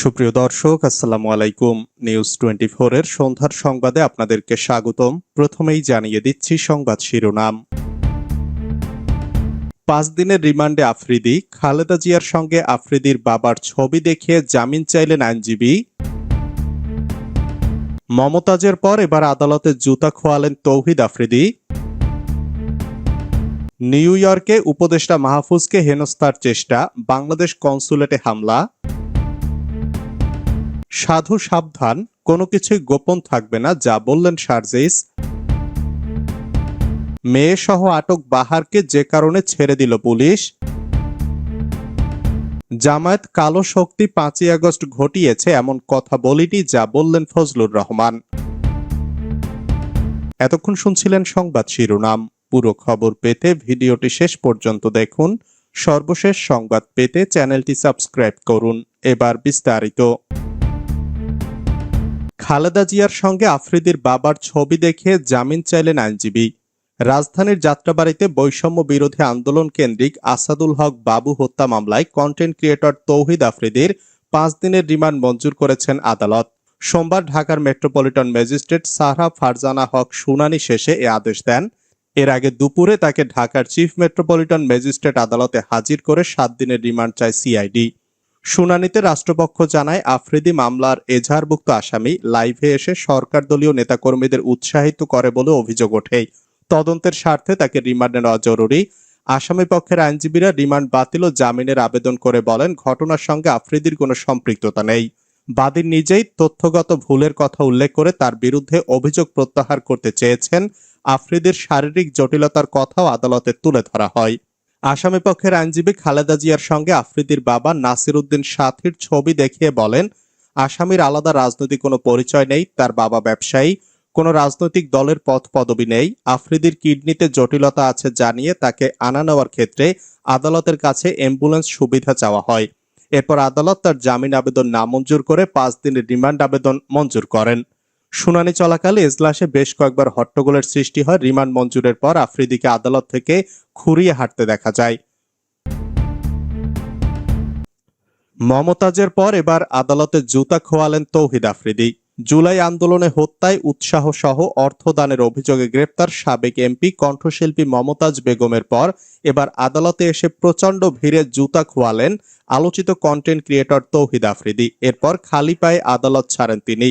সুপ্রিয় দর্শক, আসসালামু আলাইকুম। নিউজ টোয়েন্টি এর সন্ধ্যার সংবাদে আপনাদেরকে স্বাগতম। প্রথমেই জানিয়ে দিচ্ছি সংবাদ শিরোনাম। পাঁচ দিনের রিমান্ডে আফ্রিদি, খালেদা জিয়ার সঙ্গে আফ্রিদির বাবার ছবি দেখিয়ে জামিন চাইলেন আইনজীবী। মমতাজের পর এবার আদালতে জুতা খোয়ালেন তৌহিদ আফ্রিদি। নিউ ইয়র্কে উপদেষ্টা মাহফুজকে হেনস্থার চেষ্টা, বাংলাদেশ কনসুলেটে হামলা। সাধু সাবধান, কোনো কিছুই গোপন থাকবে না, যা বললেন শারজিস মেয়ে সহ আটক বাহারকে যে কারণে ছেড়ে দিল পুলিশ। জামায়াত কালো শক্তি পাঁচই আগস্ট ঘটিয়েছে, এমন কথা বলিনি, যা বললেন ফজলুর রহমান। এতক্ষণ শুনছিলেন সংবাদ শিরোনাম। পুরো খবর পেতে ভিডিওটি শেষ পর্যন্ত দেখুন। সর্বশেষ সংবাদ পেতে চ্যানেলটি সাবস্ক্রাইব করুন। এবার বিস্তারিত। খালেদা জিয়ার সঙ্গে আফ্রিদির বাবার ছবি দেখে জামিন চাইলেন আইনজীবী। রাজধানীর যাত্রাবাড়িতে বৈষম্য বিরোধী আন্দোলন কেন্দ্রিক আসাদুল হক বাবু হত্যা মামলায় কন্টেন্ট ক্রিয়েটর তৌহিদ আফ্রিদির পাঁচ দিনের রিমান্ড মঞ্জুর করেছেন আদালত। সোমবার ঢাকার মেট্রোপলিটন ম্যাজিস্ট্রেট সাহরা ফারজানা হক শুনানি শেষে এ আদেশ দেন। এর আগে দুপুরে তাকে ঢাকার চিফ মেট্রোপলিটন ম্যাজিস্ট্রেট আদালতে হাজির করে সাত দিনের রিমান্ড চায় সিআইডি। শুনানিতে রাষ্ট্রপক্ষ জানায়, আফ্রিদি মামলার এজাহারভুক্ত আসামি লাইভে এসে সরকার দলীয় নেতাকর্মীদের উৎসাহিত করে বলে অভিযোগ ওঠে তদন্তের স্বার্থে তাকে রিমান্ডে নেওয়া জরুরি। আসামি পক্ষের আইনজীবীরা রিমান্ড বাতিল ও জামিনের আবেদন করে বলেন, ঘটনার সঙ্গে আফ্রিদির কোনো সম্পৃক্ততা নেই। বাদী নিজেই তথ্যগত ভুলের কথা উল্লেখ করে তার বিরুদ্ধে অভিযোগ প্রত্যাহার করতে চেয়েছেন। আফ্রিদির শারীরিক জটিলতার কথাও আদালতে তুলে ধরা হয়। আসামি পক্ষের আইনজীবী খালেদা জিয়ার সঙ্গে আফ্রিদির বাবা নাসির উদ্দিন সাথীর ছবি দেখিয়ে বলেন, আসামির আলাদা রাজনৈতিক কোনো পরিচয় নেই, তার বাবা ব্যবসায়ী, কোনো রাজনৈতিক দলের পথ পদবি নেই। আফ্রিদির কিডনিতে জটিলতা আছে জানিয়ে তাকে আনা নেওয়ার ক্ষেত্রে আদালতের কাছে অ্যাম্বুলেন্স সুবিধা চাওয়া হয়। এরপর আদালত তার জামিন আবেদন নামঞ্জুর করে পাঁচ দিনের রিমান্ড আবেদন মঞ্জুর করেন। শুনানি চলাকালে এজলাসে বেশ কয়েকবার হট্টগোলের সৃষ্টি হয়। রিমান্ড মঞ্জুরের পর আফ্রিদিকে আদালত থেকে খুঁড়িয়ে হাঁটতে দেখা যায়। মমতাজের পর এবার আদালতে জুতা খোয়ালেন তৌহিদ আফ্রিদি। জুলাই আন্দোলনে হত্যায় উৎসাহ সহ অর্থদানের অভিযোগে গ্রেপ্তার সাবেক এমপি কণ্ঠশিল্পী মমতাজ বেগমের পর এবার আদালতে এসে প্রচণ্ড ভিড়ে জুতা খোয়ালেন আলোচিত কন্টেন্ট ক্রিয়েটর তৌহিদ আফ্রিদি। এরপর খালি পায়ে আদালত ছাড়েন তিনি।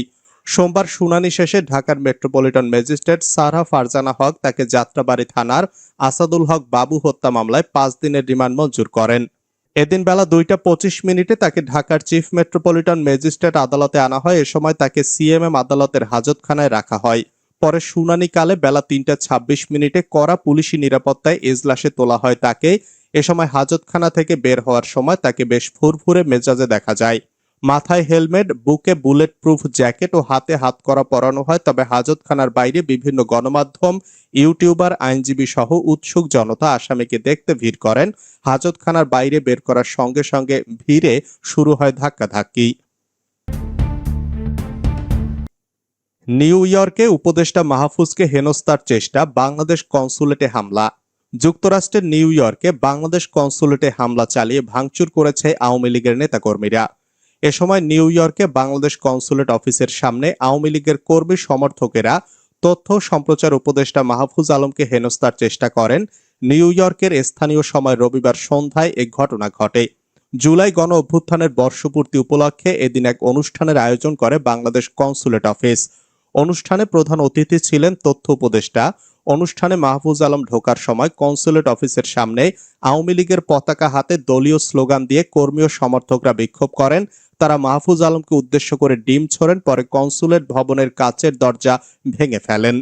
সোমবার শুনানি শেষে ঢাকার মেট্রোপলিটন ম্যাজিস্ট্রেট সারা ফারজানা হক তাকে যাত্রাবাড়ি থানার আসাদুল হক বাবু হত্যা মামলায় পাঁচ দিনের রিমান্ড মঞ্জুর করেন। এদিন বেলা দুইটা পঁচিশ মিনিটে তাকে ঢাকার চিফ মেট্রোপলিটন ম্যাজিস্ট্রেট আদালতে আনা হয়। এ সময় তাকে সিএমএম আদালতের হাজতখানায় রাখা হয়। পরে শুনানিকালে বেলা তিনটা ছাব্বিশ মিনিটে কড়া পুলিশি নিরাপত্তায় এজলাসে তোলা হয় তাকে। এ সময় হাজতখানা থেকে বের হওয়ার সময় তাকে বেশ ফুরফুরে মেজাজে দেখা যায়। মাথায় হেলমেট, বুকে বুলেট প্রুফ জ্যাকেট ও হাতে হাত করা পরানো হয়। তবে হাজতখানার বাইরে বিভিন্ন গণমাধ্যম, ইউটিউবার, আইনজীবী সহ উৎসুক জনতা আসামিকে দেখতে ভিড় করেন। হাজতখানার বাইরে বের করার সঙ্গে সঙ্গে ভিড়ে শুরু হয় ধাক্কাধাক্কি। নিউ ইয়র্কে উপদেষ্টা মাহফুজকে হেনস্তার চেষ্টা, বাংলাদেশ কনসুলেটে হামলা। যুক্তরাষ্ট্রের নিউ ইয়র্কে বাংলাদেশ কনসুলেটে হামলা চালিয়ে ভাঙচুর করেছে আওয়ামী লীগের নেতাকর্মীরা। এ সময় নিউ ইয়র্কে বাংলাদেশ কনসুলেট অফিসের সামনে আওয়ামী লীগের কর্মী সমর্থকেরা তথ্য সম্প্রচার উপদেষ্টা মাহফুজ আলমকে হেনস্তার চেষ্টা করেন। নিউ ইয়র্কের স্থানীয় সময় রবিবার সন্ধ্যায় এ ঘটনা ঘটে। জুলাই গণ অভ্যুত্থানের বর্ষপূর্তি উপলক্ষে এদিন এক অনুষ্ঠানের আয়োজন করে বাংলাদেশ কনসুলেট অফিস। অনুষ্ঠানে প্রধান অতিথি ছিলেন তথ্য উপদেষ্টা। অনুষ্ঠানে মাহফুজ আলম ঢোকার সময় কনসুলেট অফিসের সামনে আওয়ামী লীগের পতাকা হাতে দলীয় স্লোগান দিয়ে কর্মী ও সমর্থকরা বিক্ষোভ করেন। তারা মাহফুজ আলমকে উদ্দেশ্য করে ডিম ছোড়েন, পরে কনসুলেট ভবনের কাচের দরজা ভেঙে ফেলেন।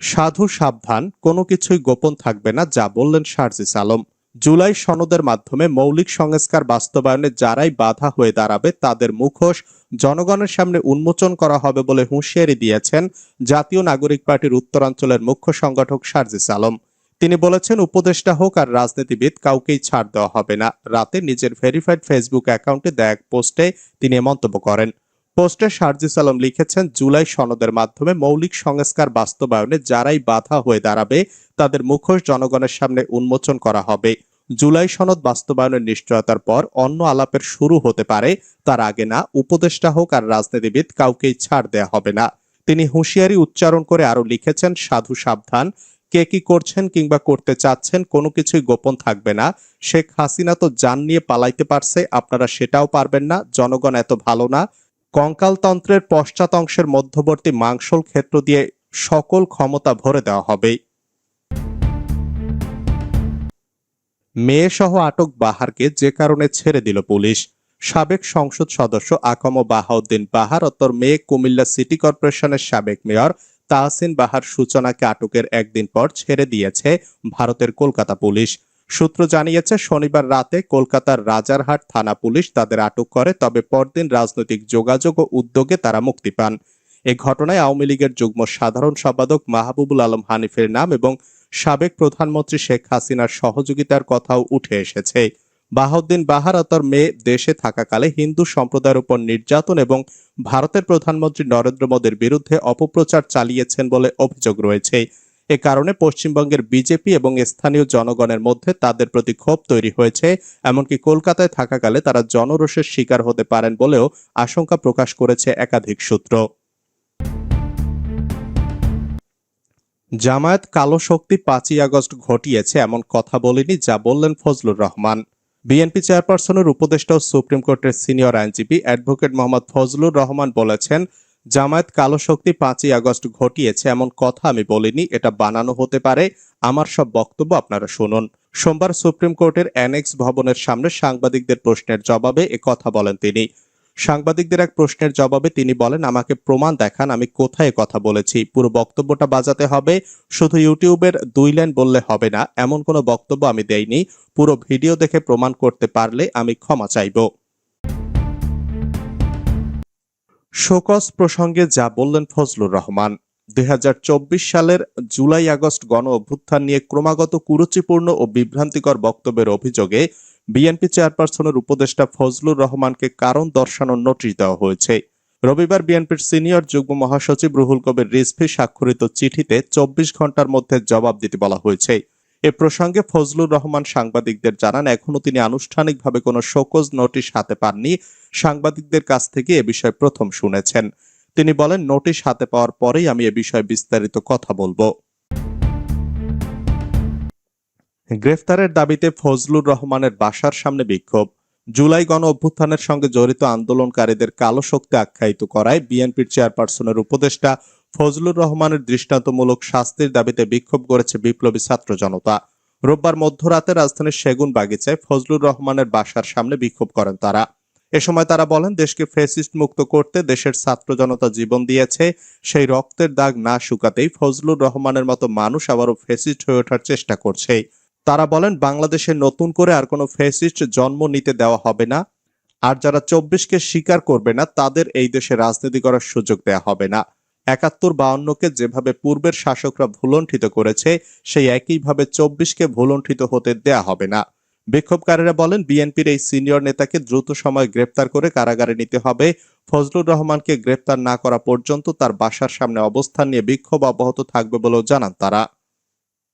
সাধু সাবধান, কোনো কিছুই গোপন থাকবে না, যা বললেন শারজিস আলম। জুলাই সনদের মাধ্যমে মৌলিক সংস্কার বাস্তবায়নে যারাই বাধা হয়ে দাঁড়াবে, তাদের মুখোশ জনগণের সামনে উন্মোচন করা হবে বলে হুঁশিয়ারি দিয়েছেন জাতীয় নাগরিক পার্টির উত্তরাঞ্চলের মুখ্য সংগঠক শারজিস আলম। তিনি বলেছেন, উপদেষ্টা হোক আর রাজনীতিবিদ, কাউকেই ছাড় দেওয়া হবে না। রাতে নিজের ভেরিফাইড ফেসবুক অ্যাকাউন্টে দেয়া এক পোস্টে তিনি মন্তব্য করেন। পোস্টে শারজিস আলম লিখেছেন, জুলাই সনদের মাধ্যমে মৌলিক সংস্কার বাস্তবায়নে যারাই বাধা হয়ে দাঁড়াবে, তাদের মুখোশ জনগণের সামনে উন্মোচন করা হবে। জুলাই সনদ বাস্তবায়নের নিশ্চয়তার পর অন্য আলাপের শুরু হতে পারে, তার আগে না। উপদেষ্টা হোক আর রাজনীতিবিদ, কাউকেই ছাড় দেয়া হবে না। তিনি হুঁশিয়ারি উচ্চারণ করে আরও লিখেছেন, সাধু সাবধান। কে কি করছেন কিংবা করতে চাচ্ছেন কোনো কিছুই গোপন থাকবে না। শেখ হাসিনা তো যান নিয়ে পালাইতে পারছে, আপনারা সেটাও পারবেন না, জনগণ এত ভালো না। কঙ্কালতন্ত্রের পশ্চাৎ অংশের মধ্যবর্তী মাংসল ক্ষেত্র দিয়ে সকল ক্ষমতা ভরে দেওয়া হবে। মেয়ে সহ আটক বাহারকে যে কারণে ছেড়ে দিল পুলিশ। সাবেক সংসদ সদস্য আকম বাহাউদ্দিন বাহার ও মেয়ে কুমিল্লা সিটি কর্পোরেশনের সাবেক মেয়র তাহসিন বাহার সূচনাকে আটকের একদিন পর ছেড়ে দিয়েছে ভারতের কলকাতা পুলিশ। সূত্র জানিয়েছে, শনিবার রাতে কলকাতার রাজারহাট থানা পুলিশ তাদের আটক করে, তবে পরদিন রাজনৈতিক যোগাযোগ ও উদ্যোগে তারা মুক্তি পান। এ ঘটনায় আওয়ামী লীগের যুগ্ম সাধারণ সম্পাদক মাহবুবুল আলম হানিফের নাম এবং সাবেক প্রধানমন্ত্রী শেখ হাসিনার সহযোগিতার কথাও উঠে এসেছে। বাহাউদ্দিন বাহার তার মেয়ে দেশে থাকাকালে হিন্দু সম্প্রদায়ের উপর নির্যাতন এবং ভারতের প্রধানমন্ত্রী নরেন্দ্র মোদীর বিরুদ্ধে অপপ্রচার চালিয়েছেন বলে অভিযোগ রয়েছে। এ কারণে পশ্চিমবঙ্গের বিজেপি এবং স্থানীয় জনগণের মধ্যে তাদের প্রতি ক্ষোভ তৈরি হয়েছে। এমনকি কলকাতায় থাকাকালে তারা জনরোষের শিকার হতে পারেন বলেও আশঙ্কা প্রকাশ করেছে একাধিক সূত্র। জামায়াত কালো শক্তি পাঁচই আগস্ট ঘটিয়েছে এমন কথা বলেনি যা বললেন ফজলুর রহমান। বিএনপি চেয়ারপারসনের উপদেষ্টা ও সুপ্রিম কোর্টের সিনিয়র আইনজীবী অ্যাডভোকেট মোহাম্মদ ফজলুর রহমান বলেছেন, জামায়াত কালো শক্তি পাঁচই আগস্ট ঘটিয়েছে, এমন কথা আমি বলিনি, এটা বানানো হতে পারে। আমার সব বক্তব্য আপনারা শুনুন। সোমবার সুপ্রিম কোর্টের অ্যানেক্স ভবনের সামনে সাংবাদিকদের প্রশ্নের জবাবে কথা বলেন তিনি। সাংবাদিকদের এক প্রশ্নের জবাবে তিনি বলেন, আমাকে প্রমাণ দেখান, আমি কোথায় কথা বলেছি। পুরো বক্তব্যটা বাজাতে হবে, শুধু ইউটিউবের দুই লাইন বললে হবে না, এমন কোনো বক্তব্য আমি দেইনি। পুরো ভিডিও দেখে প্রমাণ করতে পারলে আমি ক্ষমা চাইব। শোকস প্রসঙ্গে যা বললেন ফজলুর রহমান। দুই হাজার চব্বিশ সালের জুলাই আগস্ট গণ অভ্যুত্থান নিয়ে ক্রমাগত কুরুচিপূর্ণ ও বিভ্রান্তিকর বক্তব্যের অভিযোগে বিএনপি চেয়ারপারসনের উপদেষ্টা ফজলুর রহমানকে কারণ দর্শানোর নোটিশ দেওয়া হয়েছে। রবিবার বিএনপির সিনিয়র যুগ্ম মহাসচিব রুহুল কবির রিজভি স্বাক্ষরিত চিঠিতে চব্বিশ ঘণ্টার মধ্যে জবাব দিতে বলা হয়েছে। এ প্রসঙ্গে ফজলুর রহমান সাংবাদিকদের জানান এখনও তিনি আনুষ্ঠানিকভাবে কোনো শোকজ নোটিশ হাতে পাননি। সাংবাদিকদের কাছ থেকে এ বিষয়ে প্রথম শুনেছেন। তিনি বলেন, নোটিশ হাতে পাওয়ার পরেই আমি এ বিষয়ে বিস্তারিত কথা বলব। গ্রেফতারের দাবিতে ফজলুর রহমানের বাসার সামনে বিক্ষোভ। জুলাই গণ অভ্যুত্থানের সঙ্গে জড়িত আন্দোলনকারীদের কালো শক্তি আখ্যায়িত করায় বিএনপির চেয়ারপারসনের উপদেষ্টা ফজলুর রহমানের দৃষ্টান্তমূলক শাস্তির দাবিতে বিক্ষোভ করেছে বিপ্লবী ছাত্র জনতা। রোববার মধ্যরাতে রাজধানীর সেগুন বাগিচায় ফজলুর রহমানের বাসার সামনে বিক্ষোভ করেন তারা। এ সময় তারা বলেন, দেশকে ফেসিস্ট মুক্ত করতে দেশের ছাত্র জনতা জীবন দিয়েছে। সেই রক্তের দাগ না শুকাতেই ফজলুর রহমানের মতো মানুষ আবারও ফেসিস্ট হয়ে ওঠার চেষ্টা করছে। তারা বলেন, বাংলাদেশে নতুন করে আর কোনো ফেসিস্ট জন্ম নিতে দেওয়া হবে না। আর যারা চব্বিশকে স্বীকার করবে না, তাদের এই দেশে রাজনীতি করার সুযোগ দেওয়া হবে না। একাত্তর বাউন্নকে যেভাবে পূর্বের শাসকরা ভুলণ্ঠিত করেছে, সেই একইভাবে চব্বিশকে ভুলণ্ঠিত হতে দেয়া হবে না। বিক্ষোভকারীরা বলেন, বিএনপির এই সিনিয়র নেতাকে দ্রুত সময় গ্রেপ্তার করে কারাগারে নিতে হবে। ফজলুর রহমানকে গ্রেপ্তার না করা পর্যন্ত তার বাসার সামনে অবস্থান নিয়ে বিক্ষোভ অব্যাহত থাকবে বলেও জানান তারা।